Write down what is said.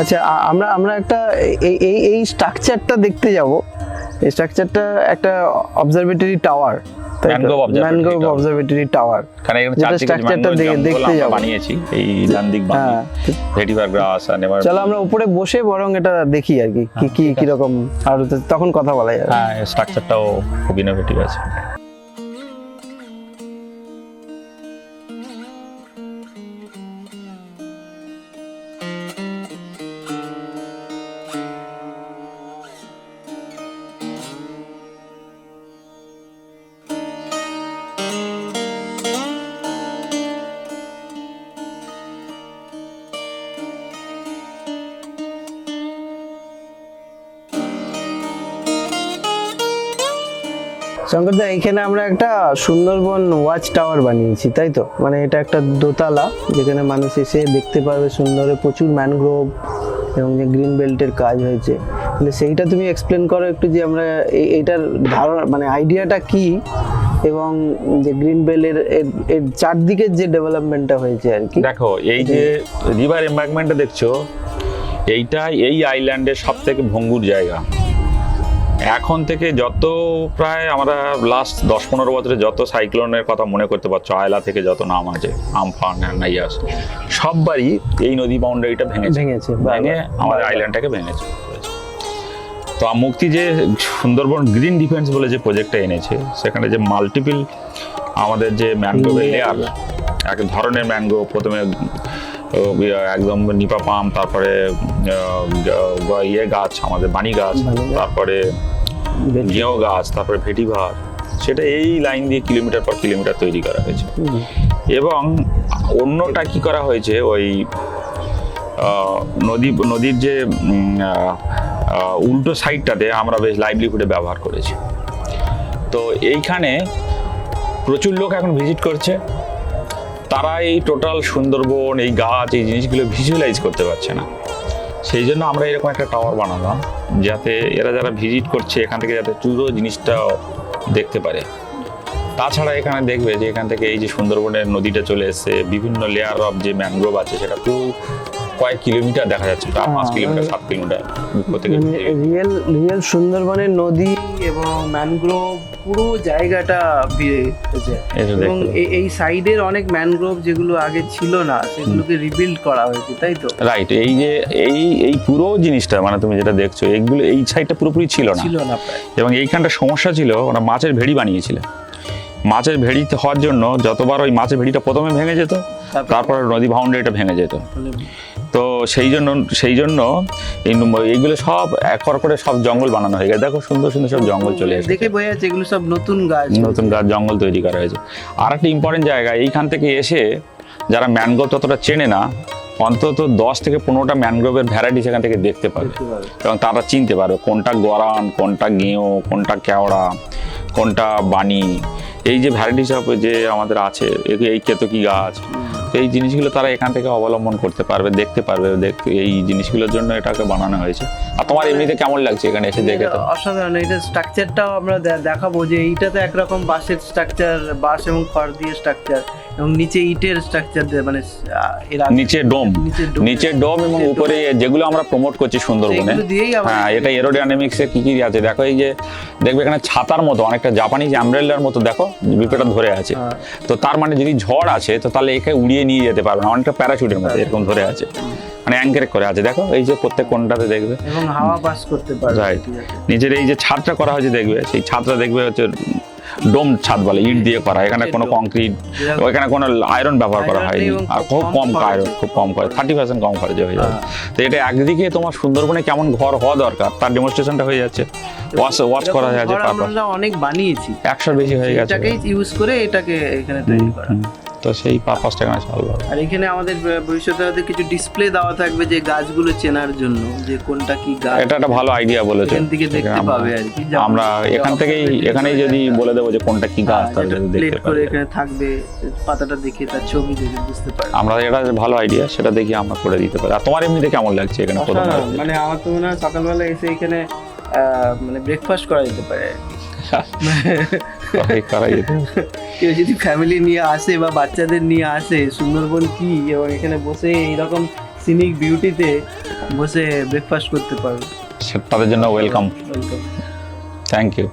আচ্ছা আমরা আমরা একটা এই এই স্ট্রাকচারটা দেখতে যাব। এই স্ট্রাকচারটা একটা observatory tower Mangrove mangrove observatory tower কারণ এখানে যেটা চারদিকে structure টা mangrove দেখে- জঙ্গল দেখতে বানিয়েছি এই ডান দিক বাম হ্যাঁ। ভেটিভার গ্রাস আর নেভার চলো আমরা উপরে বসে বরং এটা দেখি আর কি কি কি কীরকম আর তখন কথা বলা যাবে। হ্যাঁ স্ট্রাকচারটাও খুব ইনোভেটিভ আছে। শঙ্করদা এখানে আমরা একটা সুন্দরবন ওয়াচ টাওয়ার বানিয়েছি তাই তো? মানে এটা একটা দোতলা যেখানে মানুষ এসে দেখতে পারবে সুন্দরে প্রচুর ম্যানগ্রোভ এবং যে গ্রিন বেল্টের কাজ হয়েছে। তাহলে সেইটা তুমি এক্সপ্লেন করো একটু যে আমরা এই- এইটার ধারণা মানে আইডিয়াটা কি? এবং যে গ্রিন বেলের এর চারদিকের যে ডেভেলপমেন্টটা হয়েছে আর কি। দেখো এই যে রিভার এম্বাঙ্কমেন্টটা দেখছ এইটা এই আইল্যান্ডের সব থেকে ভঙ্গুর জায়গা। এখন থেকে যত প্রায় আমরা লাস্ট দশ পনেরো বছরে যত সাইক্লোনের কথা মনে করতে পারছ আয়লা থেকে যত নাম আছে আমফান নাইয়াস সববারই এই নদী বাউন্ডারিটা ভেঙেছে। ভেঙেছে ভেঙে আমাদের আইল্যান্ডটাকে ভেঙেছে। তো মুক্তি যে সুন্দরবন গ্রিন ডিফেন্স বলে যে প্রজেক্টটা এনেছে সেখানে যে মাল্টিপল আমাদের যে ম্যানগ্রোভের লেয়ার এক ধরনের ম্যানগ্রোভ প্রথমে একদম নিপা পাম তারপরে ইয়ে গাছ আমাদের বাণী গাছ তারপরে গেঁয়ো গাছ তারপরে ভেটিভার সেটা এই লাইন দিয়ে কিলোমিটার পর কিলোমিটার তৈরি করা হয়েছে। এবং অন্যটা কি করা হয়েছে ওই নদী নদীর যে উল্টো সাইডটাতে আমরা বেশ লাইভলিহুডে ব্যবহার করেছি। তো এইখানে প্রচুর লোক এখন ভিজিট করছে। তারা এই টোটাল সুন্দরবন, এই গাছ, এই জিনিসগুলো ভিজুয়ালাইজ করতে পারছে না। সেই জন্য আমরা এরকম একটা টাওয়ার বানালাম, যাতে এরা যারা ভিজিট করছে, এখান থেকে যাতে পুরো জিনিসটা দেখতে পারে। তাছাড়া এখানে দেখবে যে এখান থেকে এই যে সুন্দরবনের নদীটা চলে এসছে, বিভিন্ন লেয়ার অফ যে ম্যানগ্রোভ আছে, সেটা খুব কয়েক কিলোমিটার দেখা যাচ্ছে প্রায় পাঁচ হ্যাঁ, কিলোমিটার সাত কিলোমিটার প্রত্যেকে রিয়েল রিয়েল সুন্দরবনের নদী এবং ম্যানগ্রোভ পুরো জায়গাটা ভিড়ে এবং এই- এই সাইডের অনেক ম্যানগ্রোভ যেগুলো আগে ছিল না সেগুলোকে রিবিল্ড করা হয়েছে তাই তো? রাইট এই যে এই এই পুরো জিনিসটা মানে তুমি যেটা দেখছ এইগুলো এই সাইডটা পুরোপুরি ছিল না। ছিল না এবং এইখানটা সমস্যা ছিল ওরা মাছের ভেড়ি বানিয়েছিল। মাছের ভেড়ি হওয়ার জন্য যতবার ওই মাছের ভেড়িটা প্রথমে ভেঙে যেত তারপর- নদী বাউন্ডারিটা ভেঙে যেত। তো সেই জন্য সেই জন্য এইগুলো সব একর করে সব জঙ্গল বানানো হয়ে গেছে। দেখো সুন্দর সুন্দর সব জঙ্গল চলে এসেছে। দেখে বোঝা যাচ্ছে এগুলো সব নতুন গাছ। নতুন গাছ জঙ্গল তৈরি করা হয়েছে। আর একটা ইম্পর্টেন্ট জায়গা এইখান থেকে এসে যারা ম্যানগ্রোভ ততটা চেনে না অন্তত দশ থেকে পনেরোটা ম্যানগ্রোভের ভ্যারাইটি সেখান থেকে দেখতে পাবে। দেখতে পাবে। এবং তারা চিনতে পারবে কোনটা গরান কোনটা গেঁয়ো কোনটা কেওড়া কোনটা বানি এই যে ভ্যারাইটি সব যে আমাদের আছে এই- কেত কেতকি গাছ তো এই জিনিসগুলো তারা এখান থেকে অবলম্বন করতে পারবে দেখতে পারবে দেখতে এই জিনিসগুলোর জন্য এটাকে বানানো হয়েছে। আর তোমার এমনিতে কেমন লাগছে এখানে এসে দেখে তো? অসাধারণ এটা স্ট্রাকচারটাও আমরা দেখাবো যে এইটা তো একরকম বাঁশের স্ট্রাকচার বাঁশ এবং খড় দিয়ে স্ট্রাকচার এবং নিচে ইটের স্ট্রাকচার দিয়ে মানে এর আগে- নিচে ডোম। নিচে ডোম। নিচে ডোম এবং নিচে উপরে যেগুলো আমরা প্রমোট করছি সুন্দরবনে। দিয়েই হ্যাঁ এটা এরোডাইনামিক্সে কি কি আছে? দেখো এই যে দেখবে এখানে ছাতার মতো অনেকটা জাপানিজ অ্যাম্ব্রেলার মতো দেখো বিপেটা ধরে আছে। হ্যাঁ। তো তার মানে যদি ঝড় আছে তো তাহলে একে উড়িয়ে নিয়ে যেতে পারবে না অনেকটা প্যারাশুটের মতো এরকম ধরে আছে। মানে অ্যাঙ্কের করে আছে। দেখো এই যে প্রত্যেক কোনটাতে দেখবে। এবং হাওয়া পাস করতে পারবে রাইট ঠিক আছে। নিচের এই যে ছাদটা করা হয়েছে দেখবে সেই ছাদটা দেখবে হচ্ছে ডোম ছাদ বলে ইট দিয়ে করা এখানে কোনো কংক্রিট এখানে ওইখানে কোনো আয়রন ব্যবহার করা হয়নি। আর খুব কম আয়রন খুব কম করে থার্টি পার্সেন্ট কম খরচে হয়ে যাবে। হ্যাঁ। তো এটা একদিকে তোমার সুন্দরবনে কেমন ঘর হওয়া দরকার তার ডেমনস্ট্রেশনটা হয়ে যাচ্ছে। ওয়াচ ওয়াচ করা হয়ে যাচ্ছে অনেক বানিয়েছি। একশোর বেশি হয়ে গেছে। ইউজ করে এটাকে এখানে তৈরি করা। তো সেই পারপাসটা এখানে সলভ হবে। আর এখানে আমাদের ভবিষ্যতে হয়তো কিছু ডিসপ্লে দেওয়া থাকবে যে গাছগুলো চেনার জন্য যে কোনটা কি গাছ এটা একটা ভালো আইডিয়া বলেছ। এখান থেকে দেখতে পাবে আর কি আমরা এখান থেকেই এখানেই যদি বলে দেবো যে কোনটা কি গাছ তাহলে যদি প্লেট দেখতে করে পাবে এখানে থাকবে পাতাটা দেখে তার ছবি দেখে বুঝতে পারবে। আমরা এটা ভালো আইডিয়া সেটা দেখি আমরা করে দিতে পারি। আর তোমার এমনিতে কেমন লাগছে এখানে মানে আমার তো মনে হয় সকালবেলা এসে এখানে আহ, মানে ব্রেকফাস্ট করা যেতে পারে কেউ যদি ফ্যামিলি নিয়ে আসে বা বাচ্চাদের নিয়ে আসে সুন্দরবন কি? এবং এখানে বসে এইরকম সিনিক বিউটিতে বসে ব্রেকফাস্ট করতে পারবে। তাদের জন্য ওয়েলকাম ওয়েলকাম থ্যাংক ইউ